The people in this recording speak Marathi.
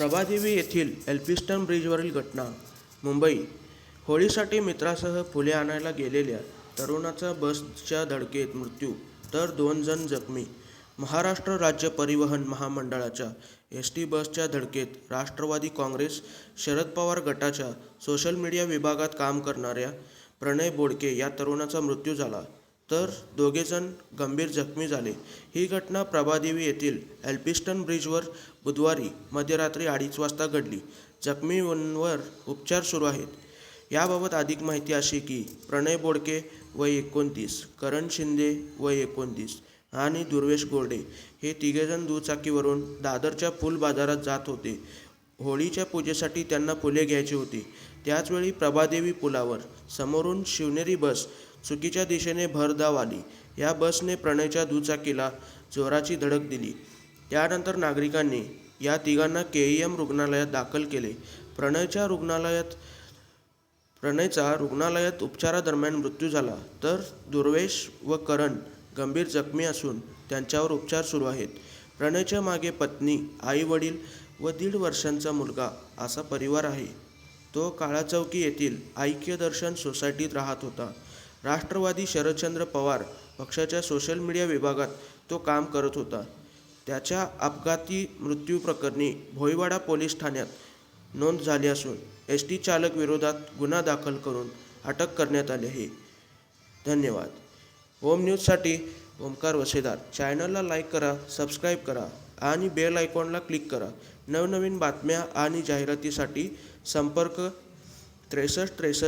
प्रभादेवी येथील एल्फिस्टन ब्रिजवरील घटना. मुंबई. होळीसाठी मित्रासह फुले आणायला गेलेल्या तरुणाचा बसच्या धडकेत मृत्यू तर दोन जण जखमी. महाराष्ट्र राज्य परिवहन महामंडळाच्या एस टी बसच्या धडकेत राष्ट्रवादी काँग्रेस शरद पवार गटाच्या सोशल मीडिया विभागात काम करणाऱ्या प्रणय बोडके या तरुणाचा मृत्यू झाला. तर दोघेजण गंभीर जखमी झाले. ही घटना प्रभादेवी येथील एल्पिस्टन ब्रिजवर बुधवारी मध्यरात्री अडीच वाजता घडली. जखमींवर उपचार सुरू आहेत. याबाबत अधिक माहिती अशी की प्रणय बोडके वय एकोणतीस करण शिंदे वय एकोणतीस आणि दुर्वेश गोर्डे हे तिघेजण दुचाकीवरून दादरच्या फुल बाजारात जात होते. होळीच्या पूजेसाठी त्यांना फुले घ्यायची होती. त्याचवेळी प्रभादेवी पुलावर समोरून शिवनेरी बस चुकीच्या दिशेने भरधाव आली. या बसने प्रणयच्या दुचाकीला जोराची धडक दिली. त्यानंतर नागरिकांनी या तिघांना के ई एम रुग्णालयात दाखल केले. प्रणयच्या रुग्णालयात प्रणयचा रुग्णालयात उपचारादरम्यान मृत्यू झाला. तर दुर्वेश व करण गंभीर जखमी असून त्यांच्यावर उपचार सुरू आहेत. प्रणयच्या मागे पत्नी आई वडील व दीड वर्षांचा मुलगा असा परिवार आहे. तो काळाचौकी येथील ऐक्य दर्शन सोसायटीत राहत होता. राष्ट्रवादी शरदचंद्र पवार पक्षाच्या सोशल मीडिया विभागात तो काम करत होता. त्याच्या अपघाती मृत्यू प्रकरणी भोईवाडा पोलीस ठाण्यात नोंद झाली असून एस टी चालक विरोधात गुन्हा दाखल करून अटक करण्यात आली आहे. धन्यवाद. ओम न्यूजसाठी ओमकार वसेदार. चॅनलला लाईक करा सबस्क्राईब करा आणि बेल आयकॉनला क्लिक करा. नवनवीन बातम्या आणि जाहिरातीसाठी संपर्क त्रेसष्ट त्रेसष्ट